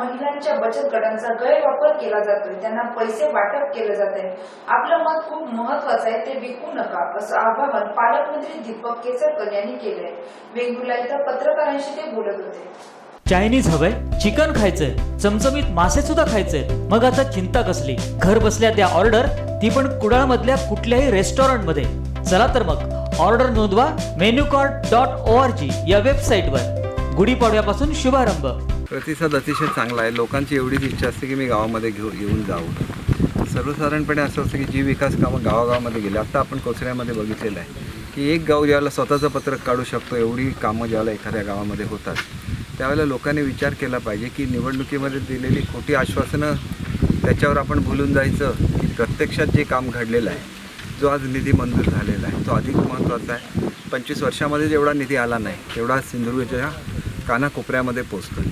महिलांच्या बचत गटांचा गैरवापर केला जातोय त्यांना पैसे वाटप केलं जात आहे आपलं मत खूप महत्वाचं आहे ते विकू नका असं आवाहन पालकमंत्री दीपक केसरकर यांनी केलंय. वेंगुर्ला इथं पत्रकारांशी ते बोलत होते. चायनीज हवंय चिकन खायचंय चमचमीत मासे सुद्धा खायचे मग आता चिंता कसली? घर बसल्या त्या ऑर्डर ती पण कुडाळ मधल्या कुठल्याही रेस्टॉरंटमध्ये चला तर मग ऑर्डर नोंदवा menu card dot O R G या वेबसाईट वर गुढीपाडव्यापासून शुभारंभ. प्रतिसाद अतिशय चांगला आहे. लोकांची एवढीच इच्छा असते की मी गावामध्ये घेऊ येऊन जावं सर्वसाधारणपणे असं असतं की जी विकास कामं गावागावामध्ये गेली आत्ता आपण कोचऱ्यामध्ये बघितलेलं आहे की एक गाव ज्यावेळेला स्वतःचं पत्रक काढू शकतो एवढी कामं ज्यावेळेला एखाद्या गावामध्ये होतात त्यावेळेला लोकांनी विचार केला पाहिजे की निवडणुकीमध्ये दिलेली खोटी आश्वासनं त्याच्यावर आपण भुलून जायचं. की प्रत्यक्षात जे काम घडलेलं आहे जो आज निधी मंजूर झालेला आहे तो अधिक महत्त्वाचा आहे. पंचवीस वर्षामध्ये जेवढा निधी आला नाही तेवढा सिंधुदुर्गच्या कानाकोपऱ्यामध्ये पोचतो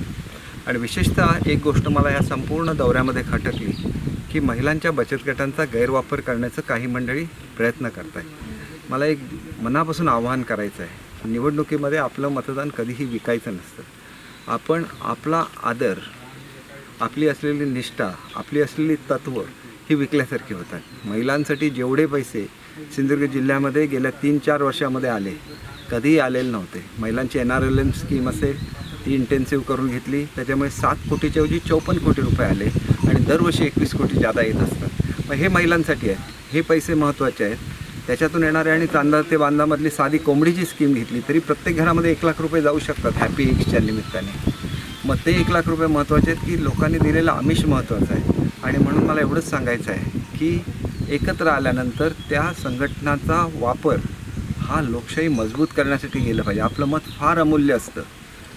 आणि विशेषतः एक गोष्ट मला या संपूर्ण दौऱ्यामध्ये खटकली की महिलांच्या बचत गटांचा गैरवापर करण्याचं काही मंडळी प्रयत्न करत आहेत मला एक मनापासून आवाहन करायचं आहे निवडणुकीमध्ये आपलं मतदान कधीही विकायचं नसतं. आपण आपला आदर आपली असलेली निष्ठा आपली असलेली तत्त्व ही विकल्यासारखी होतात. महिलांसाठी जेवढे पैसे सिंधुदुर्ग जिल्ह्यामध्ये गेल्या तीन चार वर्षामध्ये आले कधीही आलेले नव्हते. महिलांची N R L M scheme असेल ती इंटेन्सिव्ह करून घेतली. त्याच्यामुळे सात कोटीच्या ऐवजी चौपन्न कोटी रुपये आले आणि दरवर्षी एकवीस कोटी जादा येत असतात. मग हे महिलांसाठी आहे. हे पैसे महत्त्वाचे आहेत. त्याच्यातून येणारे आणि चांदा ते बांधामधली साधी कोंबडीची स्कीम घेतली तरी प्रत्येक घरामध्ये एक लाख रुपये जाऊ शकतात हॅपी एक्सच्या निमित्ताने. मग ते एक लाख रुपये महत्त्वाचे आहेत की लोकांनी दिलेलं आमिष महत्त्वाचं आहे. आणि म्हणून मला एवढंच सांगायचं आहे की एकत्र आल्यानंतर त्या संघटनाचा वापर हा लोकशाही मजबूत करण्यासाठी गेलं पाहिजे. आपलं मत फार अमूल्य असतं.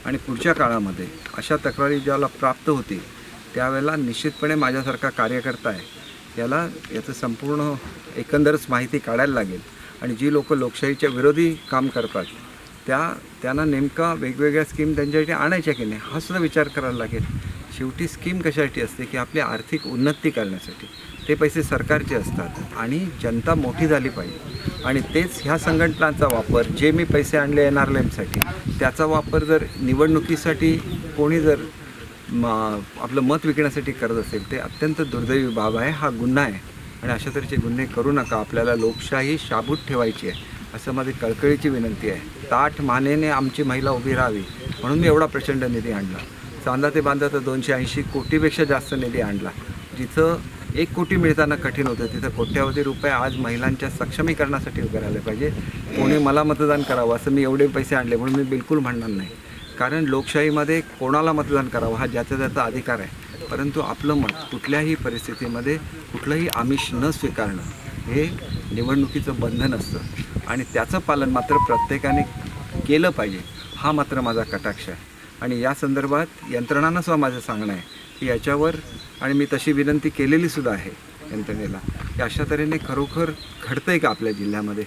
आणि पुढच्या काळामध्ये अशा तक्रारी ज्याला प्राप्त होतील त्यावेळेला निश्चितपणे माझ्यासारखा कार्यकर्ता आहे. याला याचं संपूर्ण एकंदरच माहिती काढायला लागेल. आणि जी लोक लोकशाहीच्या विरोधी काम करतात त्या त्यांना नेमका वेगवेगळ्या स्कीम त्यांच्यासाठी आणायच्या की नाही हा सुद्धा विचार करायला लागेल. शेवटी स्कीम कशासाठी असते की आपली आर्थिक उन्नती करण्यासाठी? ते पैसे सरकारचे असतात आणि जनता मोठी झाली पाहिजे. आणि तेच ह्या संघटनांचा वापर जे मी पैसे आणले एन आर एमसाठी त्याचा वापर जर निवडणुकीसाठी कोणी जर म आपलं मत विकण्यासाठी करत असेल ते अत्यंत दुर्दैवी बाब आहे हा गुन्हा आहे. आणि अशा तऱ्हेचे गुन्हे करू नका आपल्याला लोकशाही शाबूत ठेवायची आहे असं माझी कळकळीची विनंती आहे. ताठ मानेने आमची महिला उभी राहावी म्हणून मी एवढा प्रचंड निधी आणला. चांदा ते बांधा तर दोनशे ऐंशी कोटीपेक्षा जास्त निधी आणला. जिथं एक कोटी मिळताना कठीण होतं तिथं कोट्यावधी रुपये आज महिलांच्या सक्षमीकरणासाठी उभे राहिले पाहिजे. कोणी मला मतदान करावं असं मी एवढे पैसे आणले म्हणून मी बिलकुल म्हणणार नाही. कारण लोकशाहीमध्ये कोणाला मतदान करावं हा ज्याचा त्याचा अधिकार आहे. परंतु आपलं मत कुठल्याही परिस्थितीमध्ये कुठलंही आमिष न स्वीकारणं हे निवडणुकीचं बंधन असतं. आणि त्याचं पालन मात्र प्रत्येकाने केलं पाहिजे. हा मात्र माझा कटाक्ष आहे. आणि या संदर्भात यंत्रणांना सुद्धा माझं सांगणं आहे की याच्यावर आणि मी तशी विनंती केलेली सुद्धा आहे यंत्रणेला. की अशा तऱ्हेने खरोखर घडतं आहे का आपल्या जिल्ह्यामध्ये?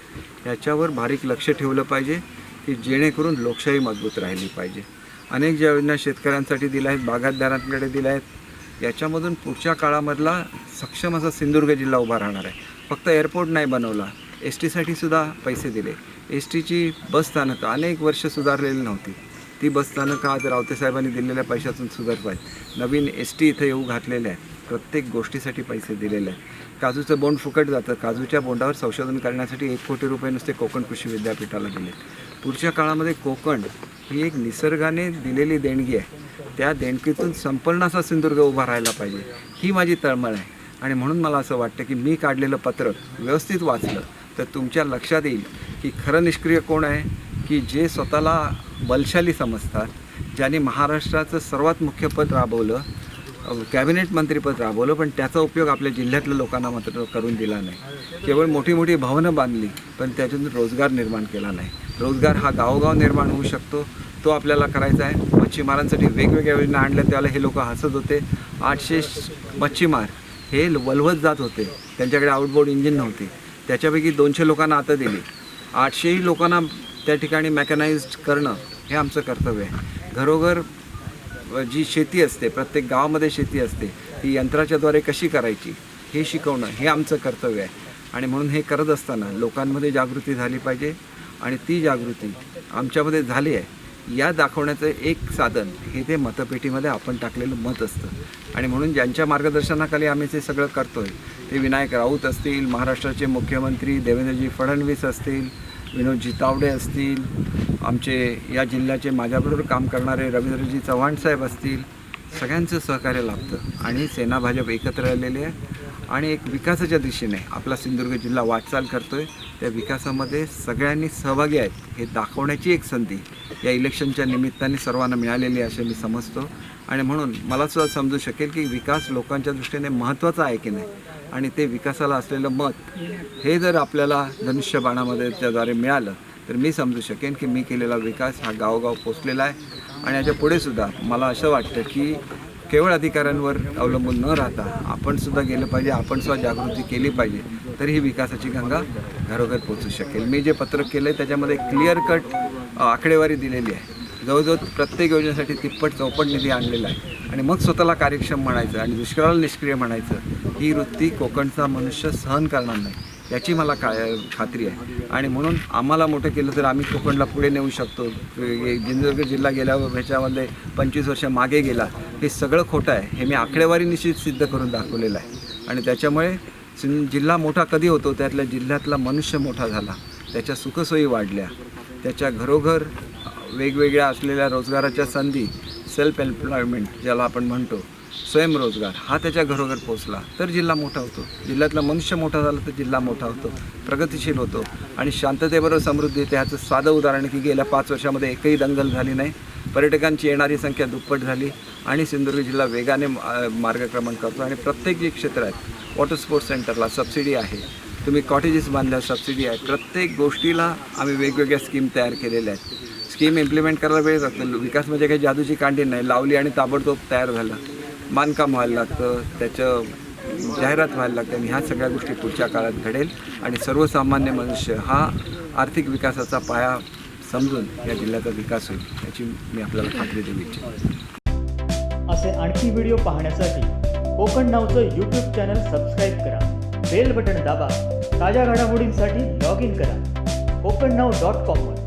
याच्यावर बारीक लक्ष ठेवलं पाहिजे की जेणेकरून लोकशाही मजबूत राहिली पाहिजे. अनेक ज्या योजना शेतकऱ्यांसाठी दिल्या आहेत बागायतदारांकडे दिल्या आहेत याच्यामधून पुढच्या काळामधला सक्षम असा सिंधुदुर्ग जिल्हा उभा राहणार आहे. फक्त एअरपोर्ट नाही बनवला एस टीसाठी सुद्धा पैसे दिले. एस टीची बस स्थानकं अनेक वर्ष सुधारलेली नव्हती. ती बसताना का आज रावते साहेबांनी दिलेल्या पैशातून सुधारत आहेत नवीन एस टी इथं येऊ घातलेले आहेत प्रत्येक गोष्टीसाठी पैसे दिलेले आहेत. काजूचं बोंड फुकट जातं. काजूच्या बोंडावर संशोधन करण्यासाठी एक कोटी रुपये नुसते कोकण कृषी विद्यापीठाला दिले. पुढच्या काळामध्ये कोकण ही एक निसर्गाने दिलेली देणगी आहे. त्या देणगीतून संपन्न असा सिंधुदुर्ग उभा राहायला पाहिजे. ही माझी तळमळ आहे. आणि म्हणून मला असं वाटतं की मी काढलेलं पत्र व्यवस्थित वाचलं तर तुमच्या लक्षात येईल की खरं निष्क्रिय कोण आहे की जे स्वतःला बलशाली समजतात ज्याने महाराष्ट्राचं सर्वात मुख्य पद राबवलं कॅबिनेट मंत्रीपद राबवलं पण त्याचा उपयोग आपल्या जिल्ह्यातल्या लोकांना मात्र करून दिला नाही. केवळ मोठी मोठी भवनं बांधली पण त्यातून रोजगार निर्माण केला नाही. रोजगार हा गावोगाव निर्माण होऊ शकतो तो आपल्याला करायचा आहे. मच्छीमारांसाठी वेगवेगळ्या योजना आणल्या त्याला हे लोक हसत होते. आठशे मच्छीमार हे वलवत जात होते. त्यांच्याकडे आउटबोर्ड इंजिन नव्हती. त्याच्यापैकी दोनशे लोकांना आता दिली. आठशेही लोकांना त्या ठिकाणी मॅकॅनाइज्ड करणं हे आमचं कर्तव्य आहे. घरोघर जी शेती असते प्रत्येक गावामध्ये शेती असते ही यंत्राच्याद्वारे कशी करायची हे शिकवणं हे आमचं कर्तव्य आहे. आणि म्हणून हे करत असताना लोकांमध्ये जागृती झाली पाहिजे आणि ती जागृती आमच्यामध्ये झाली आहे. या दाखवण्याचं एक साधन हे ते मतपेटीमध्ये आपण टाकलेलं मत असतं. आणि म्हणून ज्यांच्या मार्गदर्शनाखाली आम्ही ते सगळं करतो आहे ते विनायक राऊत असतील महाराष्ट्राचे मुख्यमंत्री देवेंद्रजी फडणवीस असतील विनोदजी तावडे असतील आमचे या जिल्ह्याचे माझ्याबरोबर काम करणारे रवींद्रजी चव्हाण साहेब असतील सगळ्यांचं सहकार्य लाभतं. आणि सेना भाजप एकत्र आलेले आहे आणि एक विकासाच्या दिशेने आपला सिंधुदुर्ग जिल्हा वाटचाल करतो आहे त्या विकासामध्ये सगळ्यांनी सहभागी आहेत हे दाखवण्याची एक संधी या इलेक्शनच्या निमित्ताने सर्वांना मिळालेली असे मी समजतो. आणि म्हणून मला सुद्धा समजू शकेल की विकास लोकांच्या दृष्टीने महत्त्वाचा आहे की नाही. आणि ते विकासाला असलेलं मत हे जर आपल्याला धनुष्यबाणामध्ये त्याद्वारे मिळालं तर मी समजू शकेन की मी केलेला विकास हा गावोगाव पोचलेला आहे. आणि याच्या पुढेसुद्धा मला असं वाटतं की केवळ अधिकाऱ्यांवर अवलंबून न राहता आपण सुद्धा गेलं पाहिजे आपण सुद्धा जागृती केली पाहिजे तरी ही विकासाची गंगा घरोघर पोचू शकेल. मी जे पत्रक केलं आहे त्याच्यामध्ये क्लिअर कट आकडेवारी दिलेली आहे. जवळजवळ प्रत्येक योजनेसाठी तिप्पट चौपट निधी आणलेला आहे. आणि मग स्वतःला कार्यक्षम म्हणायचं आणि दुष्काळाला निष्क्रिय म्हणायचं ही वृत्ती कोकणचा मनुष्य सहन करणार नाही. याची मला का खात्री आहे. आणि म्हणून आम्हाला मोठं केलं तर आम्ही कोकणला पुढे नेऊ शकतो. सिंधुदुर्ग जिल्हा गेल्यावर ह्याच्यामध्ये पंचवीस वर्ष मागे गेला हे सगळं खोटं आहे. हे मी आकडेवारी निश्चित सिद्ध करून दाखवलेलं आहे. आणि त्याच्यामुळे सिं जिल्हा मोठा कधी होतो? त्यातल्या जिल्ह्यातला मनुष्य मोठा झाला. त्याच्या सुखसोयी वाढल्या. त्याच्या घरोघर वेगवेगळ्या असलेल्या रोजगाराच्या संधी सेल्फ एम्प्लॉयमेंट ज्याला आपण म्हणतो स्वयंरोजगार हा त्याच्या घरोघर पोचला तर जिल्हा मोठा होतो. जिल्ह्यातला मनुष्य मोठा झाला तर जिल्हा मोठा होतो प्रगतिशील होतो आणि शांततेबरोबर समृद्धी येते ह्याचं साधं उदाहरण की गेल्या पाच वर्षामध्ये एकही दंगल झाली नाही. पर्यटकांची येणारी संख्या दुप्पट झाली आणि सिंधुदुर्ग जिल्हा वेगाने मार्गक्रमण करतो. आणि प्रत्येक जे क्षेत्र आहेत वॉटर स्पोर्ट्स सेंटरला सबसिडी आहे. तुम्ही कॉटेजेस बांधल्या सबसिडी आहे. प्रत्येक गोष्टीला आम्ही वेगवेगळ्या स्कीम तयार केलेल्या आहेत. स्कीम इम्प्लिमेंट करायला वेळ लागतो विकास म्हणजे काही जादूची कांडी नाही. लावली आणि ताबडतोब तयार झालं. बांधकाम व्हायला लागतं. त्याचं जाहिरात व्हायला लागते. आणि ह्या सगळ्या गोष्टी पुढच्या काळात घडेल. आणि सर्वसामान्य मनुष्य हा आर्थिक विकासाचा पाया समजून या जिल्ह्याचा विकास होईल याची मी आपल्याला खात्री देऊ इच्छितो. असे आणखी व्हिडिओ पाहण्यासाठी कोकण नावचं यूट्यूब चॅनल सबस्क्राईब करा. बेल बटन दाबा. ताज्या घडामोडींसाठी लॉग इन करा. कोकण नाव डॉट कॉमवर